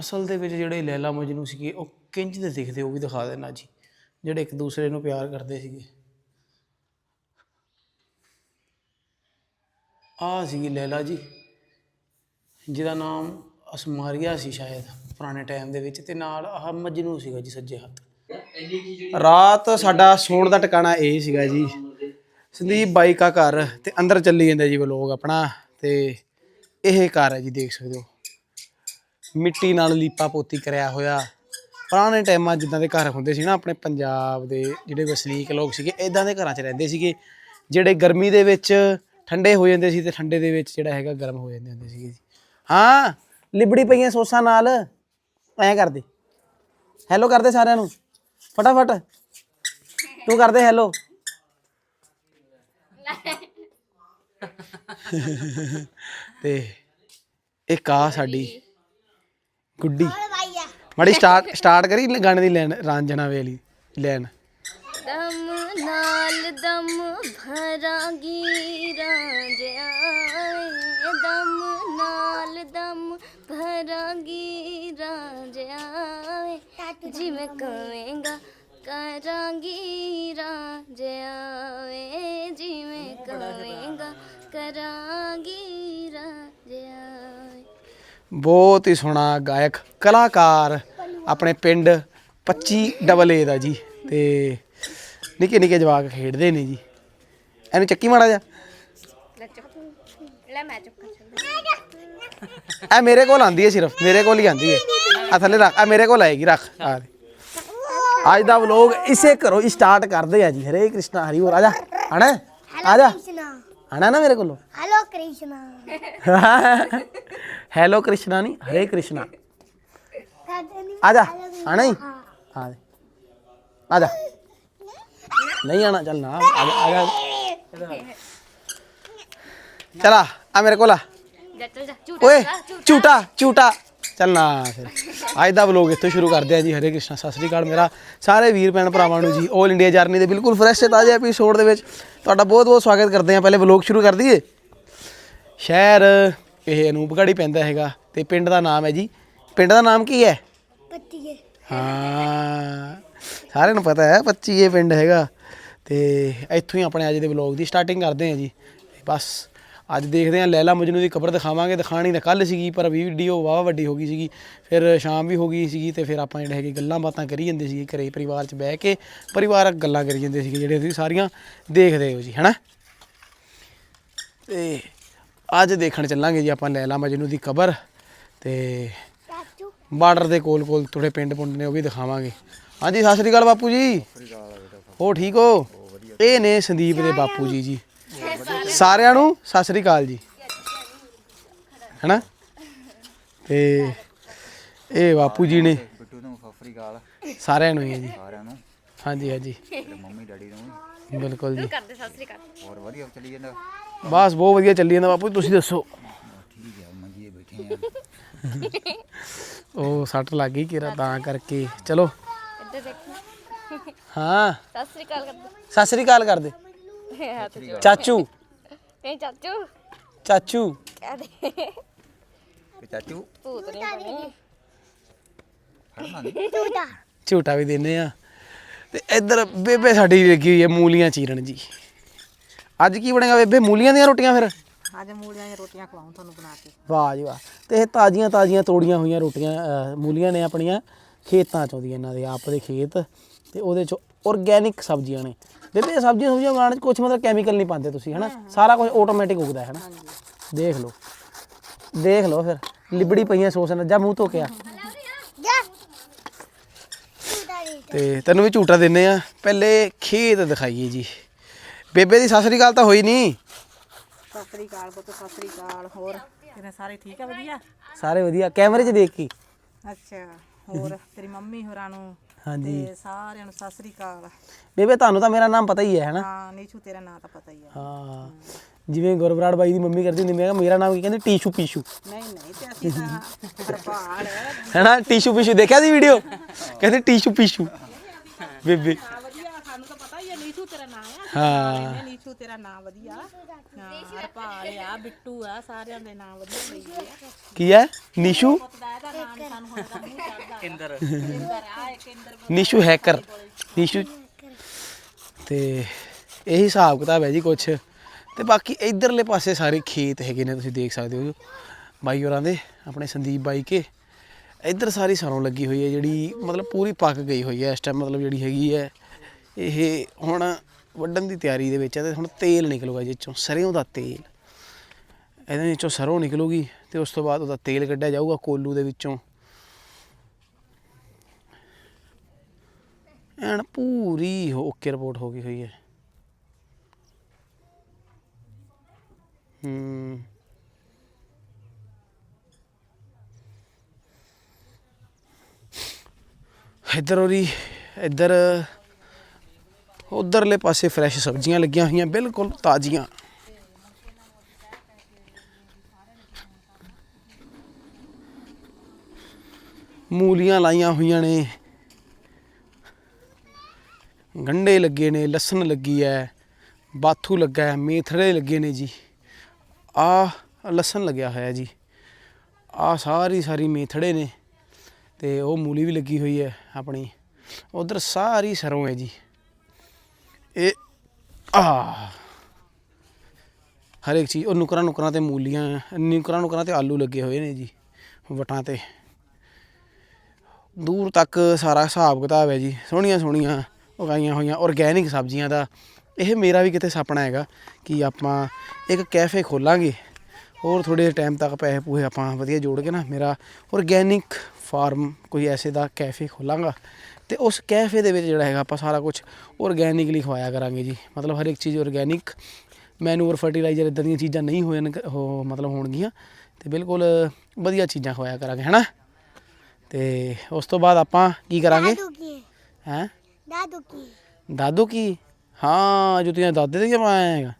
ਅਸਲ ਦੇ ਵਿੱਚ ਜਿਹੜੇ ਲੈਲਾ ਮਜਨੂ ਸੀਗੇ, ਉਹ ਕਿੰਜ ਦੇ ਦਿਖਦੇ, ਉਹ ਵੀ ਦਿਖਾ ਦੇਣਾ ਜੀ। ਜਿਹੜੇ ਇੱਕ ਦੂਸਰੇ ਨੂੰ ਪਿਆਰ ਕਰਦੇ ਸੀਗੇ। ਆ ਸੀਗੀ ਲੈਲਾ ਜੀ, ਜਿਹਦਾ ਨਾਮ ਅਸਮਾਰੀਆ ਸੀ ਸ਼ਾਇਦ, ਪੁਰਾਣੇ ਟਾਈਮ ਦੇ ਵਿੱਚ, ਤੇ ਨਾਲ ਆਹ ਮਜਨੂ ਸੀਗਾ ਜੀ ਸੱਜੇ ਹੱਥ। ਰਾਤ ਸਾਡਾ ਸੌਣ ਦਾ ਟਿਕਾਣਾ ਇਹ ਸੀਗਾ ਜੀ। ਸੰਦੀਪ ਬਾਈ ਕਾ ਘਰ, ਤੇ ਅੰਦਰ ਚੱਲੀ ਜਾਂਦਾ ਜੀ ਵਲੋਗ ਆਪਣਾ, ਤੇ ਇਹ ਘਰ ਹੈ ਜੀ, ਦੇਖ ਸਕਦੇ ਹੋ। ਮਿੱਟੀ ਨਾਲ ਲੀਪਾ ਪੋਤੀ ਕਰਿਆ ਹੋਇਆ। ਪੁਰਾਣੇ ਟਾਈਮਾਂ ਜਿੱਦਾਂ ਦੇ ਘਰ ਹੁੰਦੇ ਸੀ ਨਾ ਆਪਣੇ ਪੰਜਾਬ ਦੇ ਜਿਹੜੇ ਵਸਨੀਕ ਲੋਕ ਸੀਗੇ ਇਦਾਂ ਦੇ ਘਰਾਂ 'ਚ ਰਹਿੰਦੇ ਸੀਗੇ। ਜਿਹੜੇ ਗਰਮੀ ਦੇ ਵਿੱਚ ਠੰਡੇ ਹੋ ਜਾਂਦੇ ਸੀ ਤੇ ਠੰਡੇ ਦੇ ਵਿੱਚ ਜਿਹੜਾ ਹੈਗਾ ਗਰਮ ਹੋ ਜਾਂਦੇ ਹੁੰਦੇ ਸੀਗੇ ਜੀ। ਹਾਂ, ਲਿਬੜੀ ਪਈਆਂ ਸੋਸਾਂ ਨਾਲ। ਐਂ ਕਰਦੇ ਹੈਲੋ ਕਰਦੇ ਸਾਰਿਆਂ ਨੂੰ। ਫਟਾਫਟ। ਤੂੰ ਕਰਦੇ ਹੈਲੋ ਤੇ ਇਹ ਆ ਸਾਡੀ ਗੁੱਡੀ। ਮੜੀ ਸਟਾਰਟ ਸਟਾਰਟ ਕਰੀ ਗਾਣੇ ਦੀ ਲੈਣ ਰਾਂਝਣਾ ਵੇਲੀ ਲੈਣ। ਦਮ ਨਾਲ ਦਮ ਭਰਾਂਗੀ ਰਾਂਝਿਆ ਵੇ ਦਮ ਨਾਲ ਦਮ ਭਰਾਂਗੀ ਰਾਂਝਿਆ ਵੇ ਜਿਵੇਂ ਕਵੇਂਗਾ ਕਰਾਂਗੀ ਰਾਂਝਿਆ ਵੇ ਜਿਵੇਂ ਕਵੇਂਗਾ ਕਰਾਂਗੀ ਬਹੁਤ ਹੀ ਸੋਹਣਾ ਗਾਇਕ ਕਲਾਕਾਰ ਆਪਣੇ ਪਿੰਡ 25 ਡਬਲ ਏ ਦਾ ਜੀ ਤੇ ਨਿੱਕੇ ਨਿੱਕੇ ਜਵਾਕ ਖੇਡਦੇ ਨੇ ਜੀ। ਇਹਨੂੰ ਚੱਕੀ ਮਾੜਾ ਜਾ ਲੈ ਚੁੱਕ ਲੈ ਮੈਂ ਚੁੱਕ ਇਹ ਮੇਰੇ ਕੋਲ ਆਂਦੀ ਹੈ ਸਿਰਫ ਮੇਰੇ ਕੋਲ ਹੀ ਆਂਦੀ ਹੈ। ਆ ਥੱਲੇ ਰੱਖ ਆ ਮੇਰੇ ਕੋਲ ਆਏਗੀ ਰੱਖ। ਆ। ਅੱਜ ਦਾ ਵਲੋਗ ਇਸੇ ਘਰੋਂ ਹੀ ਸਟਾਰਟ ਕਰਦੇ ਆ ਜੀ ਹਰੇ ਕ੍ਰਿਸ਼ਨਾ ਹਰੀ ਬੋਲ ਆ ਜਾ ਆਣਾ ਆ ਜਾ। ਆਣਾ ਨਾ ਮੇਰੇ ਕੋਲੋਂ? ਹੈਲੋ ਕ੍ਰਿਸ਼ਨਾ ਹੈਲੋ ਕ੍ਰਿਸ਼ਨਾ ਨਹੀਂ ਹਰੇ ਕ੍ਰਿਸ਼ਨਾ ਆ ਜਾ ਆਣਾ ਹੀ ਆ ਦੇ ਆ ਜਾ ਨਹੀਂ ਆਣਾ ਚੱਲ ਨਾ ਆ ਜਾ ਆ ਜਾ ਚਲਾ ਆ ਮੇਰੇ ਕੋਲ ਆ ਝੂਟਾ ਓਏ ਝੂਟਾ ਝੂਟਾ ਚੱਲ ਫਿਰ ਅੱਜ ਦਾ ਵਲੋਗ ਇੱਥੋਂ ਸ਼ੁਰੂ ਕਰਦੇ ਆ ਜੀ ਹਰੇ ਕ੍ਰਿਸ਼ਨਾ ਸਤਿ ਸ੍ਰੀ ਅਕਾਲ ਮੇਰਾ ਸਾਰੇ ਵੀਰ ਭੈਣ ਭਰਾਵਾਂ ਨੂੰ ਜੀ 올 ਇੰਡੀਆ ਜਰਨੀ ਦੇ ਬਿਲਕੁਲ ਫਰੈਸ਼ ਤੇ ਤਾਜ਼ੇ ਐਪੀਸੋਡ ਦੇ ਵਿੱਚ ਤੁਹਾਡਾ ਬਹੁਤ ਬਹੁਤ ਸਵਾਗਤ ਕਰਦੇ ਆ ਪਹਿਲੇ ਵਲੋਗ ਸ਼ੁਰੂ ਕਰ ਦਈਏ। ਸ਼ਹਿਰ ਇਹ ਅਨੂਪਗੜ੍ਹ ਹੀ ਪੈਂਦਾ ਹੈਗਾ ਤੇ ਪਿੰਡ ਦਾ ਨਾਮ ਹੈ ਜੀ। ਪਿੰਡ ਦਾ ਨਾਮ ਕੀ ਹੈ? ਪੱਤੀਏ ਹਾਂ। ਸਾਰਿਆਂ ਨੂੰ ਪਤਾ ਹੈ 25 ਇਹ ਪਿੰਡ ਹੈਗਾ। ਤੇ ਇੱਥੋਂ ਹੀ ਆਪਣੇ ਅੱਜ ਦੇ ਵਲੌਗ ਦੀ ਸਟਾਰਟਿੰਗ ਕਰਦੇ ਹਾਂ ਜੀ। ਬਸ ਅੱਜ ਦੇਖਦੇ ਹਾਂ ਲੈਲਾ ਮਜਨੂ ਦੀ ਖਬਰ ਦਿਖਾਵਾਂਗੇ। ਦਿਖਾਣੀ ਤਾਂ ਕੱਲ ਸੀਗੀ ਪਰ ਵੀਡੀਓ ਵਾਹ ਵੱਡੀ ਹੋ ਗਈ ਸੀਗੀ। ਫਿਰ ਸ਼ਾਮ ਵੀ ਹੋ ਗਈ ਸੀਗੀ ਤੇ ਫਿਰ ਆਪਾਂ ਜਿਹੜੇ ਹੈਗੇ ਗੱਲਾਂ ਬਾਤਾਂ ਕਰੀ ਜਾਂਦੇ ਸੀਗੇ ਘਰੇ ਪਰਿਵਾਰ 'ਚ ਬਹਿ ਕੇ। ਪਰਿਵਾਰਕ ਗੱਲਾਂ ਕਰੀ ਜਾਂਦੇ ਸੀਗੇ ਜਿਹੜੇ ਤੁਸੀਂ ਸਾਰੀਆਂ ਦੇਖਦੇ ਹੋ ਜੀ ਹਨਾ? ਤੇ ਅੱਜ ਦੇਖਣ ਚੱਲਾਂਗੇ ਜੀ ਆਪਾਂ ਲੈਲਾ ਮਜਨੂ ਦੀ ਖਬਰ ਤੇ ਬਾਰਡਰ ਦੇ ਕੋਲ ਕੋਲ ਥੋੜੇ ਪਿੰਡ ਪੁੰਡ ਨੇ ਉਹ ਵੀ ਦਿਖਾਵਾਂਗੇ। ਹਾਂਜੀ ਸਤਿ ਸ੍ਰੀ ਅਕਾਲ ਬਾਪੂ ਜੀ। ਹੋ ਠੀਕ ਹੋ? ਇਹ ਨੇ ਸੰਦੀਪ ਦੇ ਬਾਪੂ ਜੀ ਜੀ। ਸਾਰਿਆਂ ਨੂੰ ਸਤਿ ਸ੍ਰੀ ਅਕਾਲ ਜੀ। ਹੈਨਾ? ਤੇ ਇਹ ਬਾਪੂ ਜੀ ਨੇ। ਬਿੱਟੂ ਨੂੰ ਸਤਿ ਸ੍ਰੀ ਅਕਾਲ ਸਾਰਿਆਂ ਨੂੰ ਹੀ ਹੈ ਜੀ। ਸਾਰਿਆਂ ਨੂੰ ਹਾਂਜੀ ਹਾਂਜੀ। ਮੰਮੀ ਡੈਡੀ ਨੂੰ। ਬਿਲਕੁਲ ਜੀ। ਕਰਦੇ ਸਤਿ ਸ੍ਰੀ ਅਕਾਲ। ਹੋਰ ਵਧੀਆ ਚੱਲੀ ਜਾਂਦਾ। ਬਸ ਬਹੁਤ ਵਧੀਆ ਚੱਲੀ ਜਾਂਦਾ ਬਾਪੂ ਜੀ, ਤੁਸੀਂ ਦੱਸੋ। ਠੀਕ ਹੈ ਮੰਜੀਏ ਬੈਠੇ ਆ ਉਹ ਸੱਟ ਲੱਗ ਗਈ ਕਿਰਾ ਤਾਂ ਕਰਕੇ। ਚਲੋ। ਇੱਧਰ ਦੇਖੋ। ਹਾਂ। ਸਤਿ ਸ੍ਰੀ ਅਕਾਲ ਕਰਦੇ। ਸਤਿ ਸ੍ਰੀ ਅਕਾਲ ਕਰਦੇ। ਹੱਥ ਜੋੜ ਚਾਚੂ। ਕਹੀਂ ਚਾਚੂ। ਚਾਚੂ। ਕਹਿ ਦੇ। ਤੇ ਚਾਚੂ। ਭੂਤ ਨਹੀਂ ਬਣੀ ਫੜਨਾ ਨਹੀਂ। ਝੂਟਾ ਵੀ ਦਿੰਨੇ ਆ। ਤੇ ਇੱਧਰ ਬੇਬੇ ਸਾਡੀ ਲੱਗੀ ਹੋਈ ਹੈ ਮੂਲੀਆਂ ਚੀਰਨ ਜੀ। ਅੱਜ ਕੀ ਬਣੇਗਾ ਬੇਬੇ? ਮੂਲੀਆਂ ਦੀਆਂ ਰੋਟੀਆਂ ਫਿਰ? ਅੱਜ ਮੂਲੀਆਂ ਦੀਆਂ ਰੋਟੀਆਂ ਖਵਾਉਂ ਤੁਹਾਨੂੰ ਬਣਾ ਕੇ। ਵਾਹ ਜੀ ਵਾਹ। ਤੇ ਇਹ ਤਾਜ਼ੀਆਂ ਤਾਜ਼ੀਆਂ ਤੋੜੀਆਂ ਹੋਈਆਂ ਰੋਟੀਆਂ ਅਹ, ਮੂਲੀਆਂ ਨੇ ਆਪਣੀਆਂ ਖੇਤਾਂ ਚੋਂ ਦੀਆਂ ਇਹਨਾਂ ਦੇ ਆਪ ਦੇ ਖੇਤ। ਤੇ ਉਹਦੇ ਚੋਂ ਆਰਗੈਨਿਕ ਸਬਜ਼ੀਆਂ ਨੇ। ਬੇਬੇ ਇਹ ਸਬਜ਼ੀਆਂ ਸੁਬਜ਼ੀਆਂ ਉਗਾਉਣ 'ਚ ਕੁਝ ਮਤਲਬ ਕੈਮੀਕਲ ਨਹੀਂ ਪਾਉਂਦੇ ਤੁਸੀਂ ਹਨਾ? ਸਾਰਾ ਕੁਝ ਆਟੋਮੈਟਿਕ ਉਗਦਾ ਹੈ ਹਨਾ ਦੇਖ ਲਓ। ਦੇਖ ਲਓ ਫਿਰ ਲਿਬੜੀ ਪਈਆਂ ਸੋਸ ਨਾਲ ਜਾ ਮੂੰਹ ਧੋ ਕੇ ਆ। ਤੇ ਤੈਨੂੰ ਵੀ ਝੂਟਾ ਦਿੰਨੇ ਆ। ਪਹਿਲੇ ਖੇਤ ਦਿਖਾਈਏ ਜੀ। ਬੇਬੇ ਦੀ ਸਤਿ ਸ੍ਰੀ ਅਕਾਲ ਤਾਂ ਹੋਈ ਨਹੀਂ। ਸਤਿ ਸ੍ਰੀ ਅਕਾਲ ਪੁੱਤ ਸਤਿ ਸ੍ਰੀ ਅਕਾਲ ਹੋਰ? ਕਿਵੇਂ ਸਾਰੇ ਠੀਕ ਆ ਵਧੀਆ? ਸਾਰੇ ਵਧੀਆ ਕੈਮਰੇ 'ਚ ਦੇਖ। ਕੇ ਅੱਛਾ ਹੋਰ? ਤੇਰੀ ਮੰਮੀ ਹੋਰਾਂ ਨੂੰ ਹਾਂਜੀ। ਤੇ ਸਾਰਿਆਂ ਨੂੰ ਸਤਿ ਸ੍ਰੀ ਅਕਾਲ। ਬੇਬੇ ਤੁਹਾਨੂੰ ਤਾਂ ਮੇਰਾ ਨਾਮ ਪਤਾ ਹੀ ਹੈ ਹੈਨਾ? ਹਾਂ ਨੀਸ਼ੂ ਤੇਰਾ ਨਾਂ ਤਾਂ ਪਤਾ ਹੀ ਆ ਹਾਂ। ਜਿਵੇਂ ਗੁਰਬਰਾੜ ਬਾਈ ਦੀ ਮੰਮੀ ਕਰਦੀ ਹੁੰਦੀ ਮੈਂ ਕਿਹਾ ਮੇਰਾ ਨਾਮ ਕੀ ਕਹਿੰਦੀ? ਟੀਸ਼ੂ ਪੀਸ਼ੂ। ਨਹੀਂ ਨਹੀਂ ਤੇ ਅਸੀਂ ਤਾਂ ਹਰਪਾਲ ਹੈਨਾ? ਟੀਸ਼ੂ ਪੀਸ਼ੂ ਦੇਖਿਆ ਸੀ ਵੀਡੀਓ ਕਹਿੰਦੇ ਟੀਸ਼ੂ ਪੀਸ਼ੂ। ਬੇਬੇ। ਵਧੀਆ ਸਾਨੂੰ ਤਾਂ ਪਤਾ ਹੀ ਆ ਨੀਸ਼ੂ ਤੇਰਾ ਨਾਂ ਆ ਹਾਂ। ਕਹਿੰਦੇ ਨੀਸ਼ੂ ਤੇਰਾ ਨਾਂ ਵਧੀਆ। ਹਾਂ ਹਰਪਾਲ ਆ ਬਿੱਟੂ ਆ ਸਾਰਿਆਂ ਦੇ ਨਾਂ ਵਧੀਆ ਲਈ ਆ। ਕੀ ਹੈ ਨੀਸ਼ੂ? ਪੁੱਤ ਦਾ ਨਿਸ਼ੂ ਹੈਕਰ। ਨਿਸ਼ੂ। ਤੇ ਇਹੀ ਹਿਸਾਬ ਕਿਤਾਬ ਹੈ ਜੀ ਕੁਛ। ਤੇ ਬਾਕੀ ਇਧਰਲੇ ਪਾਸੇ ਸਾਰੇ ਖੇਤ ਹੈਗੇ ਨੇ ਤੁਸੀਂ ਦੇਖ ਸਕਦੇ ਹੋ। ਬਾਈ ਹੋਰਾਂ ਦੇ ਆਪਣੇ ਸੰਦੀਪ ਬਾਈ ਕੇ। ਇੱਧਰ ਸਾਰੀ ਸਰੋਂ ਲੱਗੀ ਹੋਈ ਹੈ ਜਿਹੜੀ ਮਤਲਬ ਪੂਰੀ ਪੱਕ ਗਈ ਹੋਈ ਹੈ ਇਸ ਟਾਈਮ ਮਤਲਬ ਜਿਹੜੀ ਹੈਗੀ ਹੈ। ਇਹ ਹੁਣ ਵੱਢਣ ਦੀ ਤਿਆਰੀ ਦੇ ਵਿੱਚ ਹੈ ਤੇ ਹੁਣ ਤੇਲ ਨਿਕਲੂਗਾ ਜਿਸ ਚੋਂ ਸਰੋਂ ਦਾ ਤੇਲ। ਇਹਦੇ ਵਿੱਚੋਂ ਸਰੋਂ ਨਿਕਲੂਗੀ ਤੇ ਉਸ ਤੋਂ ਬਾਅਦ ਉਹਦਾ ਤੇਲ ਕੱਢਿਆ ਜਾਊਗਾ ਕੋਲੂ ਦੇ ਵਿੱਚੋਂ। ਐਨ ਪੂਰੀ ਓਕੇ ਰਿਪੋਰਟ ਹੋ ਗਈ ਹੋਈ ਹੈ। ਹੂੰ। ਇੱਧਰ ਉਹਦੀ ਇੱਧਰ ਉਧਰਲੇ ਪਾਸੇ ਫਰੈਸ਼ ਸਬਜ਼ੀਆਂ ਲੱਗੀਆਂ ਹੋਈਆਂ, ਬਿਲਕੁਲ ਤਾਜ਼ੀਆਂ। ਮੂਲੀਆਂ ਲਾਈਆਂ ਹੋਈਆਂ ਨੇ। ਗੰਡੇ ਲੱਗੇ ਨੇ, ਲਸਣ ਲੱਗੀ ਹੈ ਬਾਥੂ ਲੱਗਾ ਹੈ ਮੇਥਰੇ ਲੱਗੇ ਨੇ ਜੀ। ਆ ਲਸਣ ਲੱਗਿਆ ਹੋਇਆ ਜੀ। ਆ ਸਾਰੀ ਸਾਰੀ ਮੇਥੜੇ ਨੇ ਤੇ ਉਹ ਮੂਲੀ ਵੀ ਲੱਗੀ ਹੋਈ ਹੈ ਆਪਣੀ। ਉਧਰ ਸਾਰੀ ਸਰੋਂ ਹੈ ਜੀ। ਇਹ ਆ ਹਰ ਇੱਕ ਚੀਜ਼, ਉਹ ਨੁਕਰਾਂ ਨੁਕਰਾਂ ਤੇ ਮੂਲੀਆਂ, ਨੁਕਰਾਂ ਨੁਕਰਾਂ ਤੇ ਆਲੂ ਲੱਗੇ ਹੋਏ ਨੇ ਜੀ, ਵਟਾਂ ਤੇ। ਦੂਰ ਤੱਕ ਸਾਰਾ ਹਿਸਾਬ ਕਿਤਾਬ ਹੈ ਜੀ, ਸੋਹਣੀਆਂ ਸੋਹਣੀਆਂ, ਉਗਾਈਆਂ ਹੋਈਆਂ ਆਰਗੈਨਿਕ ਸਬਜ਼ੀਆਂ ਦਾ। ਇਹ ਮੇਰਾ ਵੀ ਕਿਤੇ ਸੁਪਨਾ ਹੈਗਾ ਕਿ ਆਪਾਂ ਇੱਕ ਕੈਫੇ ਖੋਲਾਂਗੇ। ਹੋਰ ਥੋੜੇ ਟਾਈਮ ਤੱਕ ਪੈਸੇ ਪੂਹੇ ਆਪਾਂ ਵਧੀਆ ਜੋੜ ਕੇ ਨਾ ਮੇਰਾ ਆਰਗੈਨਿਕ ਫਾਰਮ ਕੋਈ ਐਸੇ ਦਾ ਕੈਫੇ ਖੋਲਾਂਗਾ। ਤੇ ਉਸ ਕੈਫੇ ਦੇ ਵਿੱਚ ਜਿਹੜਾ ਹੈਗਾ ਆਪਾਂ ਸਾਰਾ ਕੁਝ ਆਰਗੈਨਿਕਲੀ ਖਵਾਇਆ ਕਰਾਂਗੇ ਜੀ। ਮਤਲਬ ਹਰ ਇੱਕ ਚੀਜ਼ ਆਰਗੈਨਿਕ ਮੈਨੂਅਰ ਫਰਟੀਲਾਈਜ਼ਰ ਇਦਾਂ ਦੀਆਂ ਚੀਜ਼ਾਂ ਨਹੀਂ ਹੋਣ ਮਤਲਬ ਹੋਣਗੀਆਂ। ਤੇ ਬਿਲਕੁਲ ਵਧੀਆ ਚੀਜ਼ਾਂ ਖਵਾਇਆ ਕਰਾਂਗੇ ਹੈਨਾ? ਤੇ ਉਸ ਤੋਂ ਬਾਅਦ ਆਪਾਂ ਕੀ ਕਰਾਂਗੇ? ਦਾਦੂ ਕੀ ਹੈ? ਦਾਦੂ ਕੀ? ਦਾਦੂ ਕੀ? ਹਾਂ ਜੁੱਤੀਆਂ ਦਾਦੇ ਦੇ ਜਮਾਇਆ ਹੈਗਾ।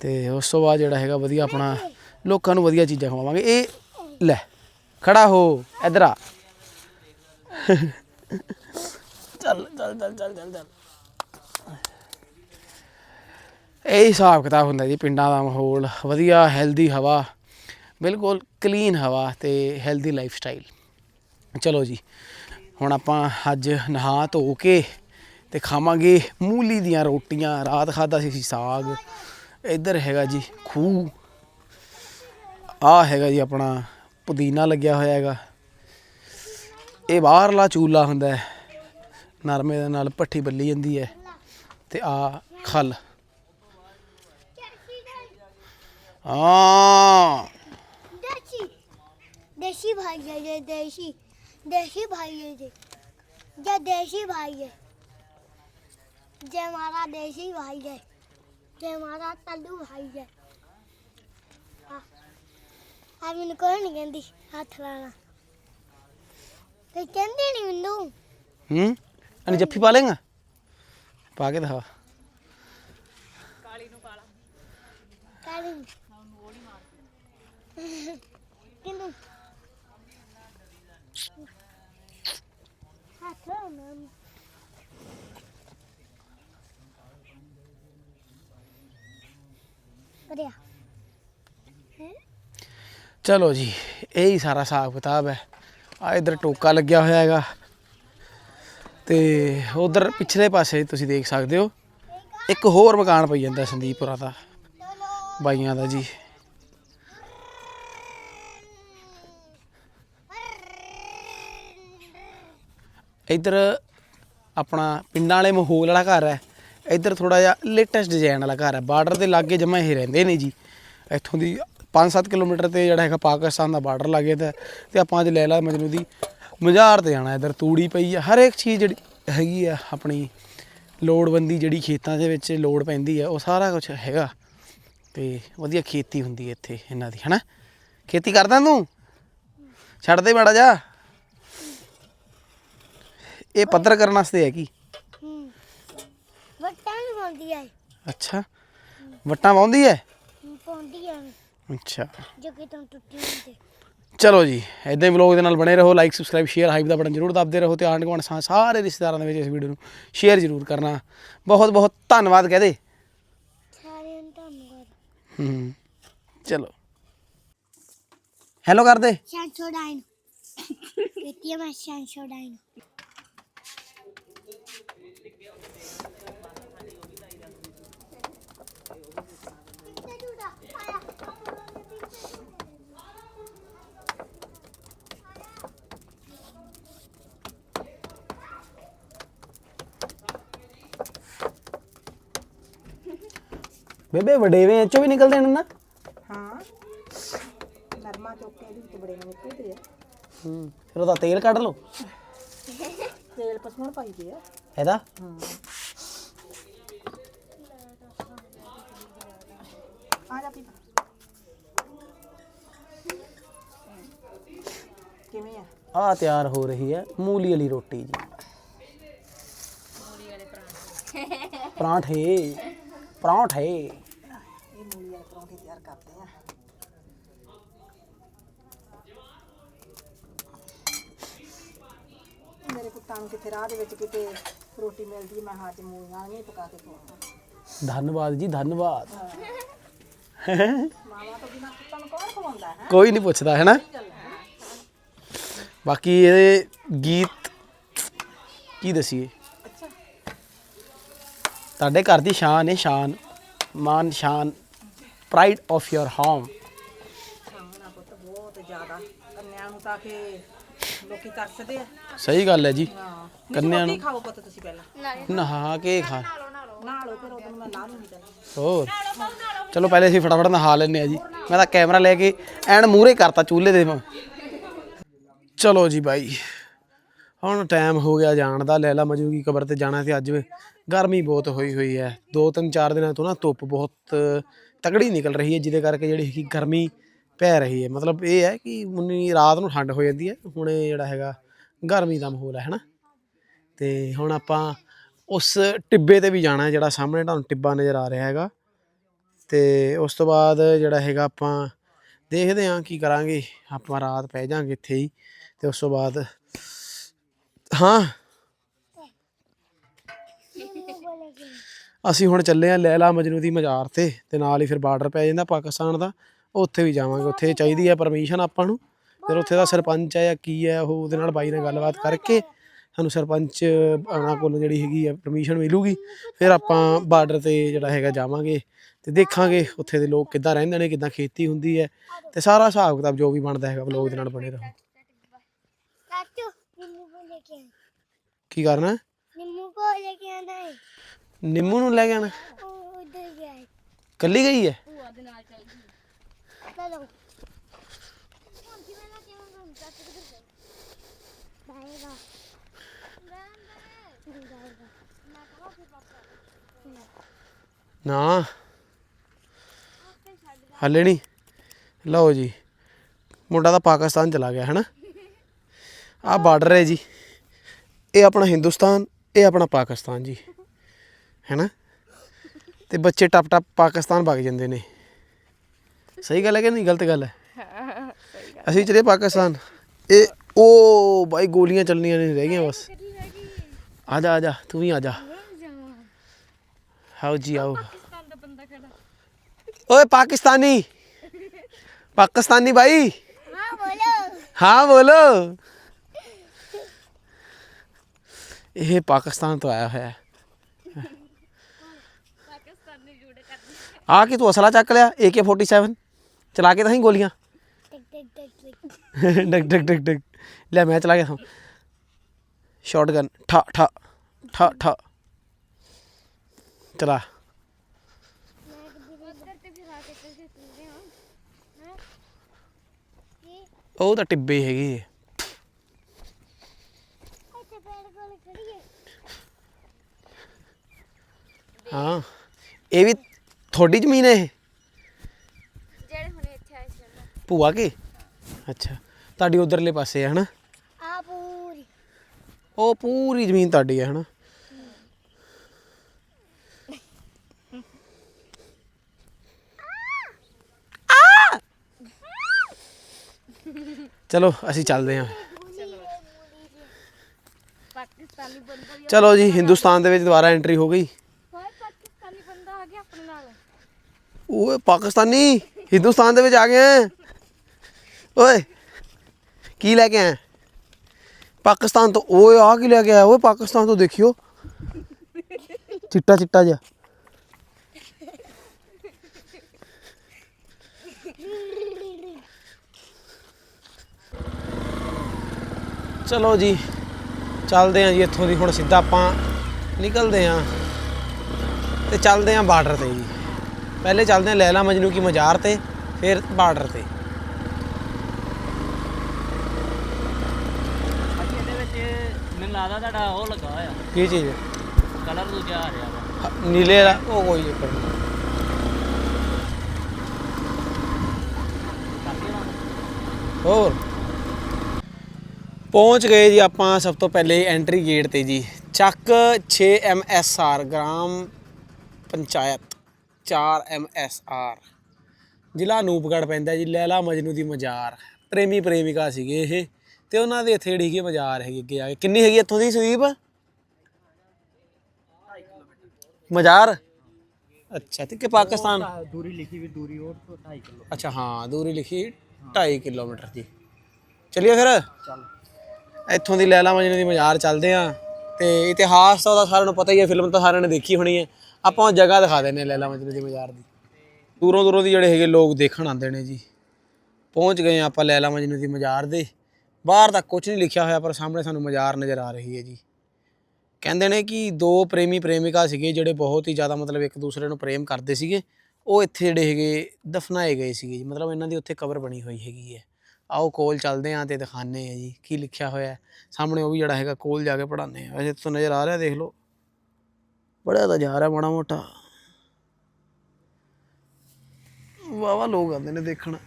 ਤੇ ਉਸ ਤੋਂ ਬਾਅਦ ਜਿਹੜਾ ਹੈਗਾ ਵਧੀਆ ਆਪਣਾ ਲੋਕਾਂ ਨੂੰ ਵਧੀਆ ਚੀਜ਼ਾਂ ਖਵਾਵਾਂਗੇ। ਇਹ ਲੈ ਖੜਾ ਹੋ ਇਧਰ ਆ। ਚੱਲ ਚੱਲ ਚੱਲ ਚੱਲ ਚੱਲ ਚੱਲ। ਇਹ ਹਿਸਾਬ ਕਿਤਾਬ ਹੁੰਦਾ ਜੀ ਪਿੰਡਾਂ ਦਾ ਮਾਹੌਲ, ਵਧੀਆ ਹੈਲਦੀ ਹਵਾ, ਬਿਲਕੁਲ ਕਲੀਨ ਹਵਾ ਤੇ ਹੈਲਦੀ ਲਾਈਫ ਸਟਾਈਲ ਚਲੋ ਜੀ, ਹੁਣ ਆਪਾਂ ਅੱਜ ਨਹਾ ਧੋ ਕੇ ਤੇ ਖਾਵਾਂਗੇ ਮੂਲੀ ਦੀਆਂ ਰੋਟੀਆਂ, ਰਾਤ ਖਾਦਾ ਸੀ ਸਾਗ। ਇੱਧਰ ਹੈਗਾ ਜੀ ਖੂਹ ਆ ਹੈਗਾ ਜੀ ਆਪਣਾ ਪੁਦੀਨਾ ਲੱਗਿਆ ਹੋਇਆ ਹੈਗਾ। ਇਹ ਬਾਹਰਲਾ ਚੂਲਾ ਹੁੰਦਾ ਨਰਮੇ ਦੇ ਨਾਲ ਪੱਠੀ ਬੱਲੀ ਜਾਂਦੀ ਹੈ ਤੇ ਆ ਖਲ। ਆ ਦੇਸੀ ਦੇਸੀ ਭਾਈ ਜੇ, ਦੇਸੀ ਦੇਸੀ ਭਾਈ ਜੇ। ਜੇ ਦੇਸੀ ਭਾਈ ਜੇ ਜੇ ਮਾਰਾ ਦੇਸੀ ਭਾਈ ਜੇ ਜੇ ਮਾਰਾ ਤੱਲੂ ਭਾਈ ਜੇ ਆ ਮੈਨੂੰ ਕੋਈ ਨਹੀਂ ਕਹਿੰਦੀ, ਹੱਥ ਲਾਣਾ ਤੇ ਕਹਿੰਦੀ ਨਹੀਂ ਮੈਨੂੰ। ਹੂੰ? ਅਨੇ ਜੱਫੀ ਪਾ ਲੇਗਾ ਪਾ ਕੇ ਦਿਖਾ। ਚਲੋ ਜੀ ਇਹ ਹੀ ਸਾਰਾ ਹਿਸਾਬ ਕਿਤਾਬ ਹੈ। ਆ ਇਧਰ ਟੋਕਾ ਲੱਗਿਆ ਹੋਇਆ ਹੈਗਾ। ਤੇ ਉਧਰ ਪਿਛਲੇ ਪਾਸੇ ਤੁਸੀਂ ਦੇਖ ਸਕਦੇ ਹੋ, ਇੱਕ ਹੋਰ ਮਕਾਨ ਪਈ ਜਾਂਦਾ ਸੰਦੀਪੁਰਾ ਦਾ, ਬਾਈਆਂ ਦਾ ਜੀ। ਇਧਰ ਆਪਣਾ ਪਿੰਡਾਂ ਵਾਲੇ ਮਾਹੌਲ ਵਾਲਾ ਘਰ ਹੈ, ਇੱਧਰ ਥੋੜਾ ਜਿਹਾ ਲੇਟੈਸਟ ਡਿਜ਼ਾਈਨ ਵਾਲਾ ਘਰ ਹੈ, ਬਾਰਡਰ ਦੇ ਲਾਗੇ ਜਮਾ ਇਹ ਰਹਿੰਦੇ ਨੇ ਜੀ, ਇੱਥੋਂ ਦੀ 5-7 ਕਿਲੋਮੀਟਰ ਤੇ ਜਿਹੜਾ ਹੈਗਾ ਪਾਕਿਸਤਾਨ ਦਾ ਬਾਰਡਰ ਲੱਗੇ ਤੇ ਤੇ ਆਪਾਂ ਅੱਜ ਲੈਲਾ ਮਜਨੂ ਦੀ ਮਜ਼ਾਰ ਤੇ ਜਾਣਾ ਇਧਰ ਤੂੜੀ ਪਈ ਆ। ਹਰ ਇੱਕ ਚੀਜ਼ ਜਿਹੜੀ ਹੈਗੀ ਆ ਆਪਣੀ ਲੋੜਵੰਦੀ ਜਿਹੜੀ ਖੇਤਾਂ ਦੇ ਵਿੱਚ ਲੋੜ ਪੈਂਦੀ ਆ ਉਹ ਸਾਰਾ ਕੁਝ ਹੈਗਾ। ਤੇ ਵਧੀਆ ਖੇਤੀ ਹੁੰਦੀ ਹੈ ਇੱਥੇ ਇਹਨਾਂ ਦੀ ਹਨਾ? ਖੇਤੀ ਕਰਦਾ ਤੂੰ? ਛੱਡ ਦੇ ਮਾੜਾ ਜਾ ਇਹ ਪੱਧਰ ਕਰਨ ਵਾਸਤੇ ਹੈ ਕੀ? ਵੱਟਾਂ ਨੂੰ ਪਾਉਂਦੀ ਅੱਛਾ। ਵਟਾਂ ਵਾਉਂਦੀ ਹੈ? ਪਾਉਂਦੀ ਹੈ ਅੱਛਾ। ਜੋ ਕਿ ਤੁਮ ਟੁੱਟੀ ਹੁੰਦੀ ਚਲੋ ਜੀ ਇਦਾਂ ਹੀ ਵਲੌਗ ਦੇ ਨਾਲ ਬਣੇ ਰਹੋ ਲਾਈਕ ਸਬਸਕ੍ਰਾਈਬ ਸ਼ੇਅਰ ਹਾਈਪ ਦਾ ਬਟਨ ਜ਼ਰੂਰ ਦਬਦੇ ਰਹੋ ਤੇ ਆਂਢ ਗੁਆਂਢ ਸਾ ਸਾਰੇ ਰਿਸ਼ਤੇਦਾਰਾਂ ਦੇ ਵਿੱਚ ਇਸ ਵੀਡੀਓ ਨੂੰ ਸ਼ੇਅਰ ਜ਼ਰੂਰ ਕਰਨਾ। ਬਹੁਤ ਬਹੁਤ ਧੰਨਵਾਦ ਕਹਦੇ। ਸਾਰਿਆਂ ਨੂੰ ਧੰਨਵਾਦ। ਹੂੰ ਚਲੋ। ਹੈਲੋ ਕਰਦੇ। ਸੈਂਸੋਡਾਈਨ ਕੀਤੀ ਮੈਂ ਸੈਂਸੋਡਾਈਨ ਬੇਬੇ ਵਡੇਵੇਂ ਚੋਂ ਵੀ ਨਿਕਲਦੇ ਨੇ ਨਾ? ਹਾਂ। ਨਰਮਾ ਚੁੱਕ ਕੇ ਇਹਦੇ ਵਿੱਚ ਬੜੇ ਨਿਕਲਦੇ ਆ। ਹੂੰ ਫਿਰ ਉਹਦਾ ਤੇਲ ਕੱਢ ਲਓ। ਤੇਲ ਪਸਮਣ ਪਾਈ ਦੇ ਆ। ਇਹਦਾ? ਆ ਜਾ ਪੀਪਾ ਕਿਵੇਂ ਆ? ਆ ਤਿਆਰ ਹੋ ਰਹੀ ਹੈ ਮੂਲੀ ਵਾਲੀ ਰੋਟੀ ਜੀ। ਪਰਾਂਠੇ। ਪਰਾਂਠੇ। ਇਹ ਮੂਲੀ ਵਾਲੇ ਪਰੌਂਠੇ। ਤਿਆਰ ਕਰਦੇ ਆ ਮੇਰੇ ਪੁੱਤਾਂ ਨੂੰ ਕਿਤੇ ਰਾਹ ਦੇ ਵਿੱਚ ਕਿਤੇ ਰੋਟੀ ਮਿਲਦੀ ਮੈਂ ਹਾਂ ਚ ਮੂਲੀਆਂ ਵਾਲੀਆਂ ਹੀ ਪਕਾ ਕੇ ਖਵਾਵਾਂ ਧੰਨਵਾਦ ਜੀ ਧੰਨਵਾਦ। ਮਾਵਾ ਤੋਂ ਬਿਨਾਂ ਪੁੱਤਾਂ ਨੂੰ ਕੌਣ ਖਵਾਉਂਦਾ ਹੈ? ਕੋਈ ਨਹੀਂ ਪੁੱਛਦਾ ਹੈ ਨਾ? ਬਾਕੀ ਇਹਦੇ ਗੀਤ ਕੀ ਦਸੀਏ? ਤੁਹਾਡੇ ਘਰ ਦੀ ਸ਼ਾਨ ਹੈ ਸ਼ਾਨ ਮਾਨ ਸ਼ਾਨ ਪ੍ਰਾਈਡ ਆਫ ਯੋਰ ਹੋਮ ਖਾਣਾ ਪੁੱਤ ਬਹੁਤ ਜ਼ਿਆਦਾ। ਕੰਨਿਆਂ ਨੂੰ ਤਾਂ ਕਿ ਲੋਕੀ ਤਰਸਦੇ ਆ। ਸਹੀ ਗੱਲ ਹੈ ਜੀ। ਹਾਂ। ਕੰਨਿਆਂ ਰੋਟੀ ਖਾਓ ਪੁੱਤ ਤੁਸੀਂ ਪਹਿਲਾਂ। ਨਹਾ ਕੇ ਖਾ। ਨਾ ਲਓ ਫਿਰ ਉਦੋਂ ਮੈਂ ਲਾ ਨਹੀਂ ਦਿੰਦਾ। ਹੋਰ। ਚਲੋ ਪਹਿਲੇ ਅਸੀਂ ਫਟਾਫਟ ਨਹਾ ਲੈਨੇ ਆ ਜੀ। ਮੈਂ ਤਾਂ ਕੈਮਰਾ ਲੈ ਕੇ ਐਨ ਮੂਹਰੇ ਕਰਤਾ ਚੂਲੇ ਦੇ ਚਲੋ ਜੀ ਬਾਈ। ਹੁਣ ਟਾਈਮ ਹੋ ਗਿਆ ਜਾਣ ਦਾ। ਲੈਲਾ ਮਜੂ ਕੀ ਕਬਰ ਤੇ ਜਾਣਾ ਤੇ ਅੱਜ। ਗਰਮੀ ਬਹੁਤ ਹੋਈ ਹੋਈ ਹੈ। ਦੋ ਤਿੰਨ ਚਾਰ ਦਿਨਾਂ ਤੋਂ ਨਾ ਧੁੱਪ ਬਹੁਤ ਤਗੜੀ ਨਿਕਲ ਰਹੀ ਹੈ, ਜਿਹਦੇ ਕਰਕੇ ਜਿਹੜੀ ਕਿ ਗਰਮੀ ਪੈ ਰਹੀ ਹੈ। ਮਤਲਬ ਇਹ ਹੈ ਕਿ ਮੁੰਨੀ ਰਾਤ ਨੂੰ ਠੰਡ ਹੋ ਜਾਂਦੀ ਹੈ, ਹੁਣ ਇਹ ਜਿਹੜਾ ਹੈਗਾ ਗਰਮੀ ਦਾ ਮਾਹੌਲ ਹੈ, ਹਨਾ? ਤੇ ਹੁਣ ਆਪਾਂ ਉਸ ਟਿੱਬੇ ਤੇ ਵੀ ਜਾਣਾ ਹੈ, ਜਿਹੜਾ ਸਾਹਮਣੇ ਤੁਹਾਨੂੰ ਟਿੱਬਾ ਨਜ਼ਰ ਆ ਰਿਹਾ ਹੈਗਾ। ਤੇ ਉਸ ਤੋਂ ਬਾਅਦ ਜਿਹੜਾ ਹੈਗਾ ਆਪਾਂ ਦੇਖਦੇ ਹਾਂ ਕੀ ਕਰਾਂਗੇ। ਆਪਾਂ ਰਾਤ ਪੈ ਜਾਾਂਗੇ ਇੱਥੇ ਹੀ, ਤੇ ਉਸ ਤੋਂ ਬਾਅਦ ਹਾਂ ਅਸੀਂ ਹੁਣ ਚੱਲੇ ਆ ਲੈਲਾ ਮਜਨੂ ਦੀ ਮਜ਼ਾਰ ਤੇ ਤੇ ਨਾਲ ਹੀ ਫਿਰ ਬਾਰਡਰ ਪੈ ਜਾਂਦਾ ਪਾਕਿਸਤਾਨ ਦਾ ਉੱਥੇ ਵੀ ਜਾਵਾਂਗੇ ਉੱਥੇ ਚਾਹੀਦੀ ਹੈ ਪਰਮਿਸ਼ਨ ਆਪਾਂ ਨੂੰ। ਫਿਰ ਉੱਥੇ ਦਾ ਸਰਪੰਚ ਹੈ ਜਾਂ ਕੀ ਹੈ ਉਹ ਉਹਦੇ ਨਾਲ ਬਾਈ ਨਾਲ ਗੱਲਬਾਤ ਕਰਕੇ ਸਾਨੂੰ ਸਰਪੰਚ ਆਣਾ ਕੋਲ ਜਿਹੜੀ ਹੈਗੀ ਆ ਪਰਮਿਸ਼ਨ ਮਿਲੂਗੀ। ਫਿਰ ਆਪਾਂ ਬਾਰਡਰ ਤੇ ਜਿਹੜਾ ਹੈਗਾ ਜਾਵਾਂਗੇ ਤੇ ਦੇਖਾਂਗੇ ਉੱਥੇ ਦੇ ਲੋਕ ਕਿੱਦਾਂ ਰਹਿੰਦੇ ਨੇ ਕਿੱਦਾਂ ਖੇਤੀ ਹੁੰਦੀ ਹੈ ਤੇ ਸਾਰਾ ਹਿਸਾਬ ਕਿਤਾਬ ਜੋ ਵੀ ਬਣਦਾ ਹੈਗਾ ਵਲੋਗ ਦੇ ਨਾਲ ਬਣੇ ਰਹੋ। ਕੀ ਕਰਨਾ? ਨਿੰਮੂ ਕੋ ਲੈ ਕੇ ਆਣਾ ਹੈ। ਨਿੰਮੂ ਨੂੰ ਲੈ ਕੇ ਆਣਾ ਉਹ ਉਧਰ ਗਿਆ ਹੈ। ਕੱਲੀ ਗਈ ਹੈ? ਚਲੋ ਹੁਣ ਕਿਵੇਂ ਨਾ ਕਿਵੇਂ ਨਾ ਚਾਚੂ ਕਿੱਧਰ ਗਏ ਬਾਏਗਾ ਜਾਏਗਾ। ਮੈਂ ਕਹਾਂ ਫਿਰ ਪਾਪਾ ਨਾ। ਹਲੇ ਨਹੀਂ। ਲਓ ਜੀ। ਮੁੰਡਾ ਤਾਂ ਪਾਕਿਸਤਾਨ ਚਲਾ ਗਿਆ ਹੈਨਾ? ਆ ਬਾਰਡਰ ਹੈ ਜੀ। ਇਹ ਆਪਣਾ ਹਿੰਦੁਸਤਾਨ ਇਹ ਆਪਣਾ ਪਾਕਿਸਤਾਨ ਜੀ। ਹੈਨਾ? ਤੇ ਬੱਚੇ ਟਪ ਟਪ ਪਾਕਿਸਤਾਨ ਭੱਗ ਜਾਂਦੇ ਨੇ। ਸਹੀ ਗੱਲ ਹੈ ਕਿ ਨਹੀਂ? ਗਲਤ ਗੱਲ ਹੈ। ਅਸੀਂ ਚਲੇ ਪਾਕਿਸਤਾਨ। ਇਹ ਉਹ ਬਾਈ ਗੋਲੀਆਂ ਚੱਲਣੀਆਂ ਨਹੀਂ ਰਹਿ ਗਈਆਂ ਬਸ। ਆ ਜਾ ਆ ਜਾ, ਤੂੰ ਵੀ ਆ ਜਾ। ਹਾਓ ਜੀ, ਆਓ। ਓਏ, ਪਾਕਿਸਤਾਨੀ। ਪਾਕਿਸਤਾਨੀ ਭਾਈ ਹਾਂ, ਬੋਲੋ। ਹਾਂ ਬੋਲੋ ਇਹ ਪਾਕਿਸਤਾਨ ਤੋਂ ਆਇਆ ਹੋਇਆ ਆ ਕੀ ਤੂੰ ਅਸਲਾ ਚੱਕ ਲਿਆ AK47 ਚਲਾ ਕੇ ਤਾਂ ਹੀ ਗੋਲੀਆਂ टिक टिक टिक टिक ਡਕ ਡਕ ਡਕ ਡਕ ਲੈ ਮੈਂ ਚਲਾ ਗਿਆ ਸ਼ਾਟਗਨ ਠਾ ਠਾ ਠਾ ਠਾ ਚਲਾ ਉਹ ਤਾਂ ਟਿੱਬੇ ਹੈਗੇ ਆ। ਇੱਥੇ ਪੈਰ ਕੋਲ ਖੜੀ ਹੈ ਹਾਂ ਇਹ ਵੀ ਤੁਹਾਡੀ ਜ਼ਮੀਨ ਹੈ ਇਹ? ਜਿਹੜੇ ਹੁਣੇ ਇੱਥੇ ਆਏ ਸੀ ਭੂਆ ਕੇ? ਅੱਛਾ ਤੁਹਾਡੀ ਉਧਰਲੇ ਪਾਸੇ ਹੈ ਹਨਾ? ਆ ਪੂਰੀ। ਉਹ ਪੂਰੀ ਜ਼ਮੀਨ ਤੁਹਾਡੀ ਹੈ ਹਨਾ? ਚਲੋ ਅਸੀਂ ਚੱਲਦੇ ਹਾਂ। ਪਾਕਿਸਤਾਨੀ ਬੰਦਾ ਵੀ ਚਲੋ ਜੀ ਹਿੰਦੁਸਤਾਨ ਦੇ ਵਿੱਚ ਦੁਬਾਰਾ ਐਂਟਰੀ ਹੋ ਗਈ ਹੋਏ ਪਾਕਿਸਤਾਨੀ ਬੰਦਾ ਆ ਗਿਆ ਆਪਣੇ ਨਾਲ? ਓਏ, ਪਾਕਿਸਤਾਨੀ, ਹਿੰਦੁਸਤਾਨ ਦੇ ਵਿੱਚ ਆ ਗਏ ਆ ਓਏ, ਕੀ ਲੈ ਕੇ ਆਇਆ? ਪਾਕਿਸਤਾਨ ਤੋਂ, ਓਏ ਆ ਕੀ ਲੈ ਕੇ ਆਇਆ? ਓਏ, ਪਾਕਿਸਤਾਨ ਤੋਂ ਦੇਖਿਓ। ਚਿੱਟਾ ਚਿੱਟਾ ਜਿਹਾ। ਚਲੋ ਜੀ, ਚੱਲਦੇ ਆਂ ਜੀ ਇੱਥੋਂ ਦੀ। ਹੁਣ ਸਿੱਧਾ ਆਪਾਂ ਨਿਕਲਦੇ ਆਂ। ਤੇ ਚੱਲਦੇ ਆਂ ਬਾਰਡਰ ਤੇ ਜੀ। ਪਹਿਲੇ ਚੱਲਦੇ ਆਂ ਲੈਲਾ ਮਜਨੂ ਕੀ ਮਜ਼ਾਰ ਤੇ ਫਿਰ ਬਾਰਡਰ ਤੇ। ਭਾਜੀ ਇਹਦੇ ਵਿੱਚ ਮੈਨੂੰ ਲੱਗਦਾ ਤੁਹਾਡਾ ਉਹ ਲੱਗਾ ਹੋਇਆ। ਕੀ ਚੀਜ਼? ਕਲਰ ਦੂਜਾ ਆ ਰਿਹਾ ਵਾ। ਹ- ਨੀਲੇ ਵਾਲਾ ਉਹ ਕੋਈ ਚੱਕਰ ਨਹੀਂ ਵਾਂਗ ਹੋਰ? ਪਹੁੰਚ ਗਏ ਜੀ ਆਪਾਂ ਸਭ ਤੋਂ ਪਹਿਲੇ ਐਂਟਰੀ ਗੇਟ ਤੇ ਜੀ। ਚੱਕ 6 ਐਮਐਸਆਰ ਗ੍ਰਾਮ ਪੰਚਾਇਤ 4 ਐਮਐਸਆਰ ਜ਼ਿਲ੍ਹਾ ਅਨੂਪਗੜ੍ਹ ਪੈਂਦਾ ਜੀ ਲੈਲਾ ਮਜਨੂ ਦੀ ਮਜ਼ਾਰ। ਪ੍ਰੇਮੀ ਪ੍ਰੇਮਿਕਾ ਸੀਗੇ ਇਹ ਤੇ ਉਹਨਾਂ ਦੇ ਇੱਥੇ ਜਿਹੜੀ ਹੈਗੀ ਮਜ਼ਾਰ ਹੈਗੀ ਅੱਗੇ ਜਾ ਕੇ। ਕਿੰਨੀ ਹੈਗੀ ਇੱਥੋਂ ਦੀ ਸੁਦੀਪ? ਮਜ਼ਾਰ? ਅੱਛਾ ਤੇ ਕਿ ਪਾਕਿਸਤਾਨ? ਦੂਰੀ ਲਿਖੀ ਵੀ ਦੂਰੀ ਉਹ ਤੋਂ 2.5 ਕਿਲੋ। ਅੱਛਾ ਹਾਂ ਦੂਰੀ ਲਿਖੀ 2.5 ਕਿਲੋਮੀਟਰ ਦੀ। ਚਲਿਏ ਫਿਰ? ਚੱਲ। ਇੱਥੋਂ ਦੀ ਲੈਲਾ ਮਜਨੂ ਦੀ ਮਜ਼ਾਰ ਚੱਲਦੇ ਆ। ਤੇ ਇਤਿਹਾਸ ਤਾਂ ਉਹਦਾ ਸਾਰਿਆਂ ਨੂੰ ਪਤਾ ਹੀ ਹੈ ਫਿਲਮ ਤਾਂ ਸਾਰਿਆਂ ਨੇ ਦੇਖੀ ਹੋਣੀ ਹੈ ਆਪਾਂ ਉਹ ਜਗ੍ਹਾ ਦਿਖਾ ਦਿੰਦੇ ਹਾਂ ਲੈਲਾ ਮਜਨੂ ਦੀ ਮਜ਼ਾਰ ਦੀ। ਦੂਰੋਂ ਦੂਰੋਂ ਦੀ ਜਿਹੜੇ ਹੈਗੇ ਲੋਕ ਦੇਖਣ ਆਉਂਦੇ ਨੇ ਜੀ। ਪਹੁੰਚ ਗਏ ਹਾਂ ਆਪਾਂ ਲੈਲਾ ਮਜਨੂ ਦੀ ਮਜ਼ਾਰ ਦੇ। ਬਾਹਰ ਤਾਂ ਕੁਝ ਨਹੀਂ ਲਿਖਿਆ ਹੋਇਆ, ਪਰ ਸਾਹਮਣੇ ਸਾਨੂੰ ਮਜ਼ਾਰ ਨਜ਼ਰ ਆ ਰਹੀ ਹੈ ਜੀ। ਕਹਿੰਦੇ ਨੇ ਕਿ ਦੋ ਪ੍ਰੇਮੀ ਪ੍ਰੇਮਿਕਾ ਸੀਗੇ, ਜਿਹੜੇ ਬਹੁਤ ਹੀ ਜ਼ਿਆਦਾ ਮਤਲਬ ਇੱਕ ਦੂਸਰੇ ਨੂੰ ਪ੍ਰੇਮ ਕਰਦੇ ਸੀਗੇ। ਉਹ ਇੱਥੇ ਜਿਹੜੇ ਹੈਗੇ ਦਫਨਾਏ ਗਏ ਸੀਗੇ ਜੀ। ਮਤਲਬ ਇਹਨਾਂ ਦੀ ਉੱਥੇ ਕਬਰ ਬਣੀ ਹੋਈ ਹੈਗੀ ਹੈ। ਆਓ ਕੋਲ ਚੱਲਦੇ ਆਂ ਤੇ ਦਿਖਾਣੇ ਆ ਜੀ, ਕੀ ਲਿਖਿਆ ਹੋਇਆ ਸਾਹਮਣੇ ਉਹ ਵੀ ਜਿਹੜਾ ਹੈਗਾ ਕੋਲ ਜਾ ਕੇ ਪੜਾਉਂਦੇ ਆ ਵੈਸੇ ਤੋਂ ਨਜ਼ਰ ਆ ਰਿਹਾ, ਦੇਖ ਲਓ। ਪੜਿਆ ਤਾਂ ਜਾ ਰਿਹਾ ਮਾੜਾ ਮੋਟਾ ਵਾਵਾ ਲੋਕ ਆਉਂਦੇ ਨੇ ਦੇਖਣ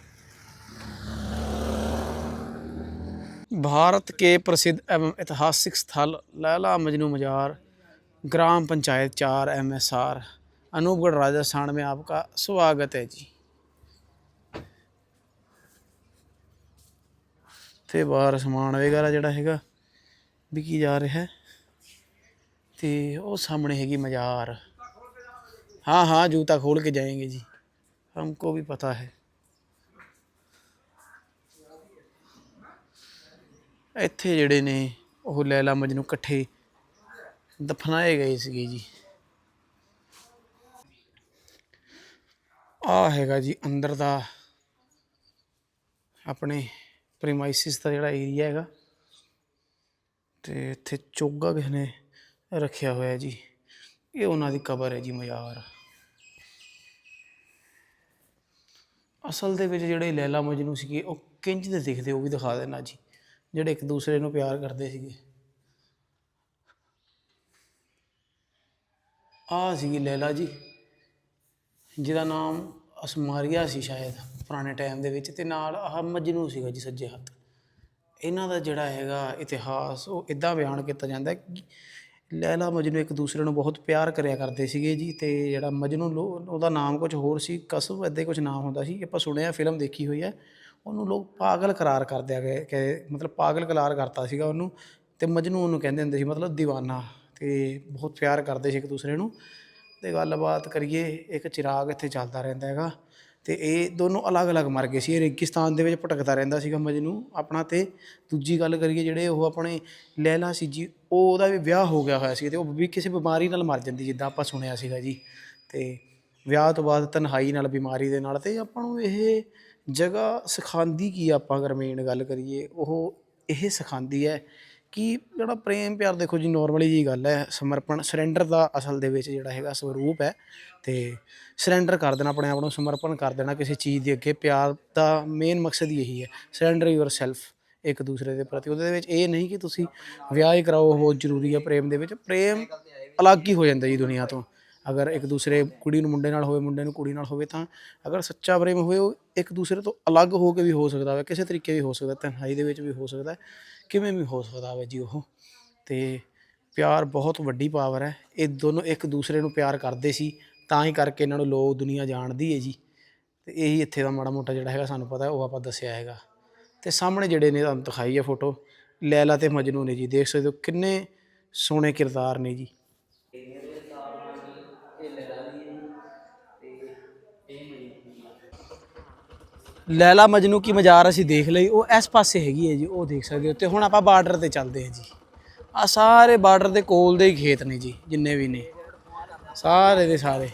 भारत के प्रसिद्ध एवं ऐतिहासिक स्थल लैला मजनू मजार ग्राम पंचायत चार M S R Anupgarh Rajasthan में आपका स्वागत है जी ਤੇ ਬਾਹਰ ਸਮਾਨ ਵਗੈਰਾ ਜਿਹੜਾ ਹੈਗਾ ਵਿਕੀ ਜਾ ਰਿਹਾ ਹੈ ਤੇ ਉਹ ਸਾਹਮਣੇ ਹੈਗੀ ਮਜ਼ਾਰ हाँ हाँ जूता खोल के जाएंगे जी हमको भी पता है ਇੱਥੇ ਜਿਹੜੇ ਨੇ ਉਹ ਲੈਲਾ ਮਜਨੂ ਇਕੱਠੇ ਦਫਨਾਏ ਗਏ ਸੀਗੇ ਜੀ ਆ ਹੈਗਾ ਜੀ ਅੰਦਰ ਦਾ ਆਪਣੇ ਪ੍ਰੀਮਾਈਸਿਸ ਦਾ ਜਿਹੜਾ ਏਰੀਆ ਹੈਗਾ ਤੇ ਇੱਥੇ ਚੋਗਾ ਕਿਸ ਨੇ ਰੱਖਿਆ ਹੋਇਆ ਜੀ। ਇਹ ਉਹਨਾਂ ਦੀ ਕਬਰ ਹੈ ਜੀ, ਮਜ਼ਾਰ। ਅਸਲ ਦੇ ਵਿੱਚ ਜਿਹੜੇ ਲੈਲਾ ਮਜਨੂ ਸੀਗੇ, ਉਹ ਕਿੰਜ ਦੇ ਦਿਖਦੇ, ਉਹ ਵੀ ਦਿਖਾ ਦੇਣਾ ਜੀ। ਜਿਹੜੇ ਇੱਕ ਦੂਸਰੇ ਨੂੰ ਪਿਆਰ ਕਰਦੇ ਸੀਗੇ। ਆ ਸੀਗੀ ਲੈਲਾ ਜੀ, ਜਿਹਦਾ ਨਾਮ ਅਸਮਾਰੀਆ ਸੀ ਸ਼ਾਇਦ, ਪੁਰਾਣੇ ਟਾਈਮ ਦੇ ਵਿੱਚ। ਤੇ ਨਾਲ ਆਹ ਮਜਨੂ ਸੀਗਾ ਜੀ, ਸੱਜੇ ਹੱਥ। ਇਹਨਾਂ ਦਾ ਜਿਹੜਾ ਹੈਗਾ ਇਤਿਹਾਸ, ਉਹ ਇਦਾਂ ਬਿਆਨ ਕੀਤਾ ਜਾਂਦਾ ਲੈਲਾ ਮਜਨੂ, ਇੱਕ ਦੂਸਰੇ ਨੂੰ ਬਹੁਤ ਪਿਆਰ ਕਰਿਆ ਕਰਦੇ ਸੀਗੇ ਜੀ ਤੇ ਜਿਹੜਾ ਮਜਨੂ ਲੋ- ਉਹਦਾ ਨਾਮ ਕੁਝ ਹੋਰ ਸੀ ਕਸਬ ਇੱਦਾਂ ਹੀ ਕੁਝ ਨਾਮ ਹੁੰਦਾ ਸੀ। ਆਪਾਂ ਸੁਣਿਆ, ਫਿਲਮ ਦੇਖੀ ਹੋਈ ਹੈ, ਉਹਨੂੰ ਲੋਕ ਪਾਗਲ ਕਰਾਰ ਕਰਦੇ ਆ ਗਏ ਕਿ ਮਤਲਬ ਪਾਗਲ ਕਰਾਰ ਕਰਤਾ ਸੀਗਾ ਉਹਨੂੰ ਤੇ ਮਜਨੂ ਉਹਨੂੰ ਕਹਿੰਦੇ ਹੁੰਦੇ ਸੀ, ਮਤਲਬ دیਵਾਨਾ ਤੇ ਬਹੁਤ ਪਿਆਰ ਕਰਦੇ ਸੀ ਇੱਕ ਦੂਸਰੇ ਨੂੰ। ਤੇ ਗੱਲਬਾਤ ਕਰੀਏ, ਇੱਕ ਚਿਰਾਗ ਇੱਥੇ ਚੱਲਦਾ ਰਹਿੰਦਾ ਹੈਗਾ। ਤੇ ਇਹ ਦੋਨੋਂ ਅਲੱਗ-ਅਲੱਗ ਮਰ ਗਏ ਸੀ। ਇਹ ਰੇਗਿਸਤਾਨ ਦੇ ਵਿੱਚ ਭਟਕਦਾ ਰਹਿੰਦਾ ਸੀਗਾ ਮਜ਼ਨੂੰ। ਆਪਣਾ ਤੇ ਦੂਜੀ ਗੱਲ ਕਰੀਏ ਜਿਹੜੇ ਉਹ ਆਪਣੇ ਲੈਲਾ ਸੀ ਜੀ, ਉਹ ਉਹਦਾ ਵੀ ਵਿਆਹ ਹੋ ਗਿਆ ਹੋਇਆ ਸੀ ਤੇ ਉਹ ਵੀ ਕਿਸੇ ਬਿਮਾਰੀ ਨਾਲ ਮਰ ਜਾਂਦੀ ਜਿੱਦਾਂ ਆਪਾਂ ਸੁਣਿਆ ਸੀਗਾ ਜੀ। ਤੇ ਵਿਆਹ ਤੋਂ ਬਾਅਦ ਤਨਹਾਈ ਨਾਲ, ਬਿਮਾਰੀ ਦੇ ਨਾਲ ਤੇ ਆਪਾਂ ਨੂੰ ਇਹ ਜਗ੍ਹਾ ਸਿਖਾਉਂਦੀ ਕੀ ਆਪਾਂ ਗਰਮੇਨ ਗੱਲ ਕਰੀਏ, ਉਹ ਇਹ ਸਿਖਾਉਂਦੀ ਹੈ ਕਿ ਜਿਹੜਾ ਪ੍ਰੇਮ ਪਿਆਰ ਦੇਖੋ ਜੀ ਨਾਰਮਲੀ ਜੀ ਗੱਲ ਹੈ, ਸਮਰਪਣ ਸਰੈਂਡਰ ਦਾ ਅਸਲ ਦੇ ਵਿੱਚ ਜਿਹੜਾ ਹੈਗਾ ਸਰੂਪ ਹੈ ਤੇ ਸਰੈਂਡਰ ਕਰ ਦੇਣਾ, ਆਪਣੇ ਆਪ ਨੂੰ ਸਮਰਪਣ ਕਰ ਦੇਣਾ ਕਿਸੇ ਚੀਜ਼ ਦੇ ਅੱਗੇ, ਪਿਆਰ ਦਾ ਮੇਨ ਮਕਸਦ ਹੀ ਇਹੀ ਹੈ ਸਰੈਂਡਰ ਯੂਰਸੈਲਫ ਇੱਕ ਦੂਸਰੇ ਦੇ ਪ੍ਰਤੀ। ਉਹਦੇ ਵਿੱਚ ਇਹ ਨਹੀਂ ਕਿ ਤੁਸੀਂ ਵਿਆਹ ਹੀ ਕਰਾਓ ਬਹੁਤ ਜ਼ਰੂਰੀ ਹੈ ਪ੍ਰੇਮ ਦੇ ਵਿੱਚ, ਪ੍ਰੇਮ ਅਲੱਗ ਹੀ ਹੋ ਜਾਂਦਾ ਜੀ ਦੁਨੀਆ ਤੋਂ। ਅਗਰ ਇੱਕ ਦੂਸਰੇ ਕੁੜੀ ਨੂੰ ਮੁੰਡੇ ਨਾਲ ਹੋਵੇ, ਮੁੰਡੇ ਨੂੰ ਕੁੜੀ ਨਾਲ ਹੋਵੇ ਤਾਂ ਅਗਰ ਸੱਚਾ ਪ੍ਰੇਮ ਹੋਵੇ, ਉਹ ਇੱਕ ਦੂਸਰੇ ਤੋਂ ਅਲੱਗ ਹੋ ਕੇ ਵੀ ਹੋ ਸਕਦਾ ਹੈ ਕਿਸੇ ਤਰੀਕੇ ਵੀ ਹੋ ਸਕਦਾ, ਤਨਹਾਈ ਦੇ ਵਿੱਚ ਵੀ ਹੋ ਸਕਦਾ। ਕਿਵੇਂ ਵੀ ਹੋ ਸਕਦਾ ਹੈ ਜੀ ਉਹ। ਤੇ ਪਿਆਰ ਬਹੁਤ ਵੱਡੀ ਪਾਵਰ ਹੈ। ਇਹ ਦੋਨੋਂ ਇੱਕ ਦੂਸਰੇ ਨੂੰ ਪਿਆਰ ਕਰਦੇ ਸੀ, ਤਾਂ ਹੀ ਕਰਕੇ ਇਹਨਾਂ ਨੂੰ ਲੋਕ ਦੁਨੀਆ ਜਾਣਦੀ ਹੈ ਜੀ। ਤੇ ਇਹੀ ਇੱਥੇ ਦਾ ਮਾੜਾ ਮੋਟਾ ਜਿਹੜਾ ਹੈਗਾ ਸਾਨੂੰ ਪਤਾ, ਉਹ ਆਪਾਂ ਦੱਸਿਆ ਹੈਗਾ। ਤੇ ਸਾਹਮਣੇ ਜਿਹੜੇ ਨੇ ਤੁਹਾਨੂੰ ਦਿਖਾਈ ਹੈ ਫੋਟੋ ਲੈਲਾ ਤੇ ਮਜਨੂ ਨੇ ਜੀ। ਦੇਖ ਸਕਦੇ ਹੋ ਕਿੰਨੇ ਸੋਹਣੇ ਕਿਰਦਾਰ ਨੇ ਜੀ। ਲੈਲਾ ਮਜਨੂ ਕੀ ਮਜ਼ਾਰ ਅਸੀਂ ਦੇਖ ਲਈ, ਉਹ ਇਸ ਪਾਸੇ ਹੈਗੀ ਹੈ ਜੀ, ਉਹ ਦੇਖ ਸਕਦੇ ਹੋ। ਤੇ ਹੁਣ ਆਪਾਂ ਬਾਰਡਰ ਤੇ ਚੱਲਦੇ ਹਾਂ ਜੀ। ਆ ਸਾਰੇ ਬਾਰਡਰ ਦੇ ਕੋਲ ਦੇ ਹੀ ਖੇਤ ਨੇ ਜੀ, ਜਿੰਨੇ ਵੀ ਨੇ। ਸਾਰੇ ਦੇ ਸਾਰੇ।